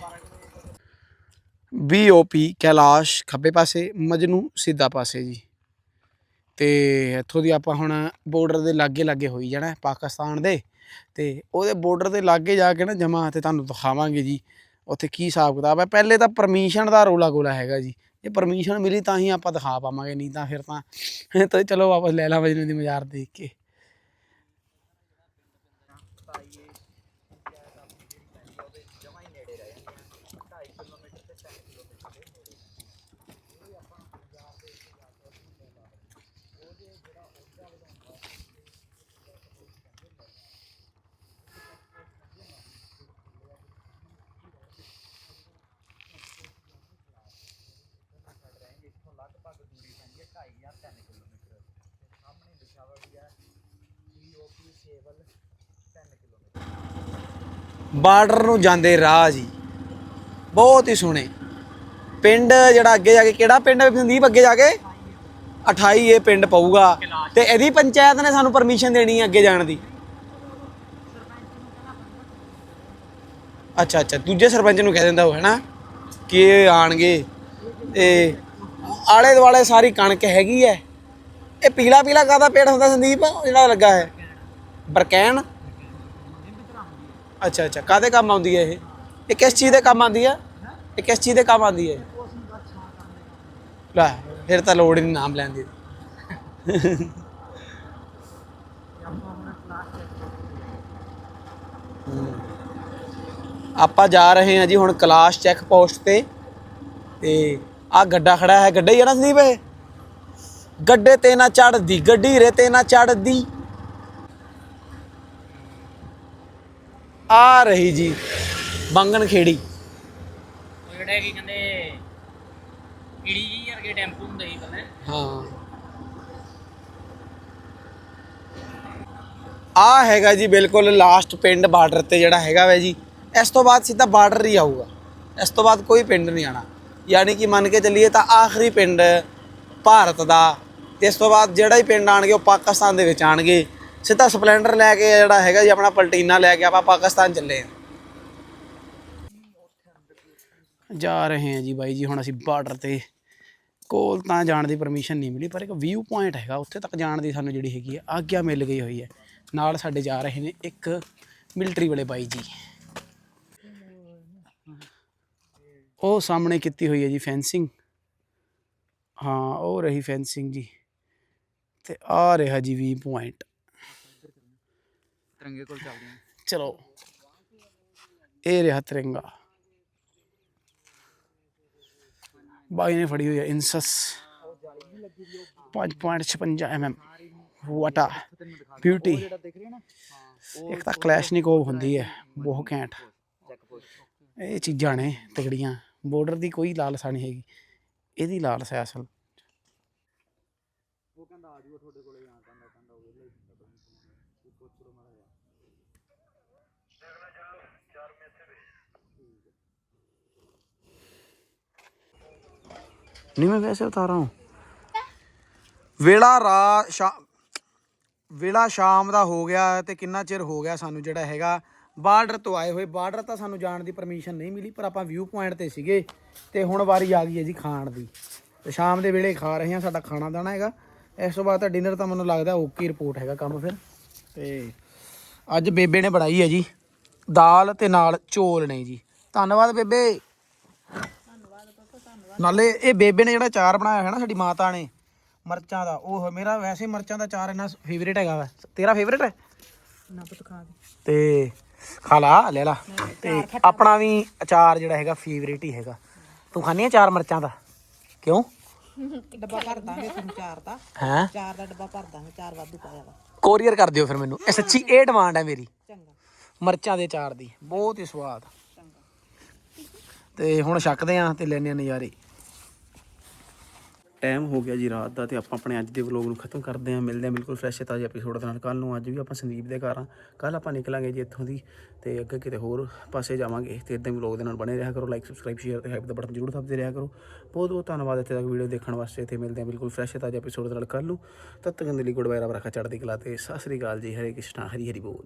ਬੀਓਪੀ ਕੈਲਾਸ਼ ਖੱਬੇ ਪਾਸੇ, ਮਜਨੂ ਸਿੱਧਾ ਪਾਸੇ ਜੀ। ਤੇ ਇੱਥੋਂ ਦੀ ਆਪਾਂ ਹੁਣ ਬਾਰਡਰ ਦੇ ਲਾਗੇ ਲਾਗੇ ਹੋਈ ਜਾਣਾ ਪਾਕਿਸਤਾਨ ਦੇ। ਤੇ ਉਹਦੇ ਬਾਰਡਰ ਦੇ ਲਾਗੇ ਜਾ ਕੇ ਨਾ ਜਮਾ ਤੇ ਤੁਹਾਨੂੰ ਦਿਖਾਵਾਂਗੇ ਜੀ, ਉੱਥੇ ਕੀ ਹਿਸਾਬ ਕਿਤਾਬ ਹੈ। ਪਹਿਲੇ ਤਾਂ ਪਰਮਿਸ਼ਨ ਦਾ ਰੋਲਾ ਗੋਲਾ ਹੈਗਾ ਜੀ। ਜੇ ਪਰਮਿਸ਼ਨ ਮਿਲੀ ਤਾਂ ਹੀ ਆਪਾਂ ਦਿਖਾ ਪਾਵਾਂਗੇ, ਨਹੀਂ ਤਾਂ ਫਿਰ ਤਾਂ ਤਾਂ ਚਲੋ ਵਾਪਸ ਲੈ ਲਾ ਮਜਨੂ ਦੀ ਮਜ਼ਾਰ ਦੇਖ ਕੇ। ਬਾਰਡਰ ਨੂੰ ਜਾਂਦੇ ਰਾਹ ਜੀ। ਬਹੁਤ ਹੀ ਸੋਹਣੇ। ਪਿੰਡ ਜਿਹੜਾ ਅੱਗੇ ਜਾ ਕੇ, ਕਿਹੜਾ ਪਿੰਡ ਸੰਦੀਪ ਅੱਗੇ ਜਾ ਕੇ? 28 ਇਹ ਪਿੰਡ ਪਊਗਾ। ਤੇ ਇਹਦੀ ਪੰਚਾਇਤ ਨੇ ਸਾਨੂੰ ਪਰਮਿਸ਼ਨ ਦੇਣੀ ਹੈ ਅੱਗੇ ਜਾਣ ਦੀ। ਅੱਛਾ ਅੱਛਾ। ਦੂਜੇ ਸਰਪੰਚ ਨੂੰ ਕਹਿ ਦਿੰਦਾ ਉਹ, ਹੈਨਾ? ਕਿ ਇਹ ਆਣਗੇ ਤੇ ਆਲੇ ਦੁਆਲੇ ਸਾਰੀ ਕਣਕ ਹੈਗੀ ਹੈ। ਇਹ ਪੀਲਾ ਪੀਲਾ ਕਾਦਾ ਪੇੜ ਹੁੰਦਾ ਸੰਦੀਪ? ਜਿਹੜਾ ਲੱਗਾ ਹੈ। ਬਰਕੈਨ। ਅੱਛਾ ਅੱਛਾ। ਕਾਦੇ ਕੰਮ ਆਉਂਦੀ ਹੈ ਇਹ? ਇਹ ਕਿਸ ਚੀਜ਼ ਦੇ ਕੰਮ ਆਉਂਦੀ ਹੈ? ਇਹ ਕਿਸ ਚੀਜ਼ ਦੇ ਕੰਮ ਆਉਂਦੀ ਹੈ? ਲੈ, ਫਿਰ ਤਾਂ ਲੋੜ ਹੀ ਨਹੀਂ ਨਾਮ ਲੈਣ ਦੀ। ਆਪਾਂ ਜਾ ਰਹੇ ਹਾਂ ਜੀ ਹੁਣ ਕਲਾਸ਼ ਚੈੱਕ ਪੋਸਟ ਤੇ। ਤੇ ਆ ਗੱਡਾ ਖੜਾ ਹੈ, ਗੱਡਾ ਹੀ ਆ ਨਾ ਸੰਦੀਪ ਇਹ? ਗੱਡੇ ਤੇ ਨਾ ਚੜਦੀ ਗੱਡੀ ਰੇ ਤੇ ਨਾ ਚੜਦੀ ਆ ਰਹੀ ਜੀ ਬੰਗਨ ਖੇੜੀ। ਉਹ ਜਿਹੜੇ ਕੀ ਕਹਿੰਦੇ ਕੀੜੀ ਜੀ ਵਰਗੇ ਟੈਂਪੂ ਹੁੰਦੇ ਸੀ ਪਹਿਲੇ। ਹਾਂ। ਆ ਹੈਗਾ ਜੀ ਬਿਲਕੁਲ ਲਾਸਟ ਪਿੰਡ ਬਾਰਡਰ ਤੇ ਜਿਹੜਾ ਹੈਗਾ ਵੈ ਜੀ ਇਸ ਤੋਂ ਬਾਅਦ ਸਿੱਧਾ ਬਾਰਡਰ ਹੀ ਆਊਗਾ। ਇਸ ਤੋਂ ਬਾਅਦ ਕੋਈ ਪਿੰਡ ਨਹੀਂ ਆਣਾ ਯਾਨੀ ਕਿ ਮੰਨ ਕੇ ਚੱਲੀਏ ਤਾਂ ਆਖਰੀ ਪਿੰਡ ਭਾਰਤ ਦਾ ਇਸ ਤੋਂ ਬਾਅਦ ਜਿਹੜਾ ਹੀ ਪਿੰਡ ਆਣਗੇ ਉਹ ਪਾਕਿਸਤਾਨ ਦੇ ਵਿੱਚ ਆਣਗੇ ਸਿੱਧਾ ਸਪਲੈਂਡਰ ਲੈ ਕੇ ਜਿਹੜਾ ਹੈਗਾ ਜੀ, ਆਪਣਾ ਪਲਟੀਨਾ ਲੈ ਕੇ ਆਪਾਂ ਪਾਕਿਸਤਾਨ ਚੱਲੇ ਹਾਂ। ਜਾ ਰਹੇ ਹਾਂ ਜੀ ਬਾਈ ਜੀ, ਹੁਣ ਅਸੀਂ ਬਾਰਡਰ ਤੇ। ਕੋਲ ਤਾਂ ਜਾਣ ਦੀ ਪਰਮਿਸ਼ਨ ਨਹੀਂ ਮਿਲੀ, ਪਰ ਇੱਕ ਵਿਊ ਪੁਆਇੰਟ ਹੈਗਾ, ਉੱਥੇ ਤੱਕ ਜਾਣ ਦੀ ਸਾਨੂੰ ਜਿਹੜੀ ਹੈਗੀ ਹੈ, ਆਗਿਆ ਮਿਲ ਗਈ ਹੋਈ ਹੈ। ਨਾਲ ਸਾਡੇ ਜਾ ਰਹੇ ਨੇ ਇੱਕ ਮਿਲਟਰੀ ਵਾਲੇ ਬਾਈ ਜੀ। ਉਹ ਸਾਹਮਣੇ ਕੀਤੀ ਹੋਈ ਹੈ ਜੀ ਫੈਂਸਿੰਗ ਹਾਂ, ਉਹ ਰਹੀ ਫੈਂਸਿੰਗ ਜੀ। ਤੇ ਆ ਰਿਹਾ ਜੀ ਵੀ ਪੁਆਇੰਟ ਤਿਰੰਗੇ ਕੋਲ ਚੱਲਦੇ ਹਾਂ ਚਲੋ। ਇਹ ਰਿਹਾ ਤਿਰੰਗਾ। ਬਾਈ ਨੇ ਫੜੀ ਹੋਈ ਹੈ ਇਨਸਸ 5.56 mm ਵਾਟਾ ਬਿਊਟੀ ਇੱਕ ਤਾਂ ਕਲੈਸ਼ਨਿਕੋਵ ਹੁੰਦੀ ਹੈ ਬਹੁਤ ਘੈਂਟ। ਇਹ ਚੀਜ਼ਾਂ ਨੇ ਤਗੜੀਆਂ ਬਾਰਡਰ ਦੀ ਕੋਈ ਲਾਲਸਾ ਨਹੀਂ ਹੈਗੀ। ਇਹਦੀ ਲਾਲਸਾ ਹੈ ਅਸਲ। नहीं मैं वैसे बता रहा हूँ ਵੇਲਾ ਰਾ ਸ਼ਾ ਵੇਲਾ ਸ਼ਾਮ ਦਾ ਹੋ ਗਿਆ ਤੇ ਕਿੰਨਾ ਚਿਰ ਹੋ ਗਿਆ ਸਾਨੂੰ ਜਿਹੜਾ ਹੈਗਾ ਬਾਰਡਰ ਤੋਂ ਆਏ ਹੋਏ ਬਾਰਡਰ ਤਾਂ ਸਾਨੂੰ ਜਾਣ ਦੀ ਪਰਮਿਸ਼ਨ ਨਹੀਂ ਮਿਲੀ ਪਰ ਆਪਾਂ ਵਿਊ ਪੁਆਇੰਟ ਤੇ ਸੀਗੇ ਤੇ ਹੁਣ ਵਾਰੀ ਆ ਗਈ ਹੈ ਜੀ ਖਾਣ ਦੀ ਤੇ ਸ਼ਾਮ ਦੇ ਵੇਲੇ ਖਾ ਰਹੇ ਹਾਂ ਸਾਡਾ ਖਾਣਾ ਦਾਣਾ ਹੈਗਾ ਇਸ ਤੋਂ ਬਾਅਦ ਤਾਂ ਡਿਨਰ ਤਾਂ ਮੈਨੂੰ ਲੱਗਦਾ ਓਕੇ ਰਿਪੋਰਟ ਹੈਗਾ ਕੰਮ ਫਿਰ ਤੇ ਅੱਜ ਬੇਬੇ ਨੇ ਬਣਾਈ ਹੈ ਜੀ ਦਾਲ ਤੇ ਨਾਲ ਚੋਲ ਨੇ ਜੀ। ਧੰਨਵਾਦ ਬੇਬੇ। ਨਾਲੇ ਇਹ ਬੇਬੇ ਨੇ ਜਿਹੜਾ ਚਾਰ ਬਣਾਇਆ ਹੈ ਨਾ ਸਾਡੀ ਮਾਤਾ ਨੇ ਮਿਰਚਾਂ ਦਾ ਉਹ ਮੇਰਾ ਵੈਸੇ ਮਿਰਚਾਂ ਦਾ ਚਾਰ ਇੰਨਾ ਫੇਵਰੇਟ ਹੈਗਾ ਵਾ। ਤੇਰਾ ਫੇਵਰੇਟ ਹੈ? ਨਾ ਪੁੱਤ ਖਾ ਦੇ। ਤੇ ਖਾ ਲਾ ਲੈ ਲਾ। ਤੇ ਆਪਣਾ ਵੀ ਅਚਾਰ ਜਿਹੜਾ ਹੈਗਾ ਫੇਵਰੇਟ ਹੀ ਹੈਗਾ। ਤੂੰ ਖਾਣੀ ਆ ਚਾਰ ਮਿਰਚਾਂ ਦਾ? ਕਿਉਂ? ਡੱਬਾ ਭਰ ਦਾਂਗੇ ਤੁਹਾਨੂੰ ਚਾਰ ਦਾ। ਹੈਂ? ਚਾਰ ਦਾ ਡੱਬਾ ਭਰ ਦਾਂਗੇ ਚਾਰ ਵਾਧੂ ਪਾਇਆ ਵਾ। ਕੋਰੀਅਰ ਕਰ ਦਿਓ ਫਿਰ ਮੈਨੂੰ। ਇਹ ਸੱਚੀ ਇਹ ਡਿਮਾਂਡ ਹੈ ਮੇਰੀ। ਚੰਗਾ। ਮਿਰਚਾਂ ਦੇ ਅਚਾਰ ਦੀ। ਬਹੁਤ ਹੀ ਸਵਾਦ। ਤੇ ਹੁਣ ਛਕਦੇ ਆਂ ਤੇ ਲੈਣੇ ਆ ਨਜ਼ਾਰੇ। ਟਾਈਮ ਹੋ ਗਿਆ ਜੀ ਰਾਤ ਦਾ ਤੇ ਆਪਾਂ ਆਪਣੇ ਅੱਜ ਦੇ ਵਲੋਗ ਨੂੰ ਖਤਮ ਕਰਦੇ ਹਾਂ। ਮਿਲਦੇ ਹਾਂ ਬਿਲਕੁਲ ਫਰੈਸ਼ ਤਾਜ਼ੇ ਐਪੀਸੋਡ ਦੇ ਨਾਲ। ਕੱਲ ਨੂੰ ਅੱਜ ਵੀ ਆਪਾਂ ਸੰਦੀਪ ਦੇ ਘਰ ਆ ਕੱਲ ਆਪਾਂ ਨਿਕਲਾਂਗੇ ਜੀ ਇੱਥੋਂ ਦੀ ਤੇ ਅੱਗੇ ਕਿਤੇ ਹੋਰ ਪਾਸੇ ਜਾਵਾਂਗੇ। ਤੇ ਇਦਾਂ ਵਲੋਗ ਦੇ ਨਾਲ ਬਣੇ ਰਿਹਾ ਕਰੋ। ਲਾਈਕ ਸਬਸਕ੍ਰਾਈਬ ਸ਼ੇਅਰ ਤੇ ਹੈਪ ਦਾ ਬਟਨ ਜ਼ਰੂਰ ਦਬਾਉਂਦੇ ਰਿਹਾ ਕਰੋ। ਬਹੁਤ ਬਹੁਤ ਧੰਨਵਾਦ ਇੱਥੇ ਤੱਕ ਵੀਡੀਓ ਦੇਖਣ ਵਾਸਤੇ। ਤੇ ਮਿਲਦੇ ਹਾਂ ਬਿਲਕੁਲ ਫਰੈਸ਼ ਤਾਜ਼ੇ ਐਪੀਸੋਡ ਦੇ ਨਾਲ ਕੱਲ ਨੂੰ। ਤਦ ਤੱਕ ਦੇ ਲਈ ਗੁੱਡ ਬਾਏ ਰੱਬ ਰੱਖਾ ਚੜ੍ਹਦੀ ਕਲਾ ਤੇ ਸਤਿ ਸ੍ਰੀ ਅਕਾਲ ਜੀ। ਹਰੇ ਕ੍ਰਿਸ਼ਨਾ, ਹਰੀ ਹਰੀ ਬੋਲ।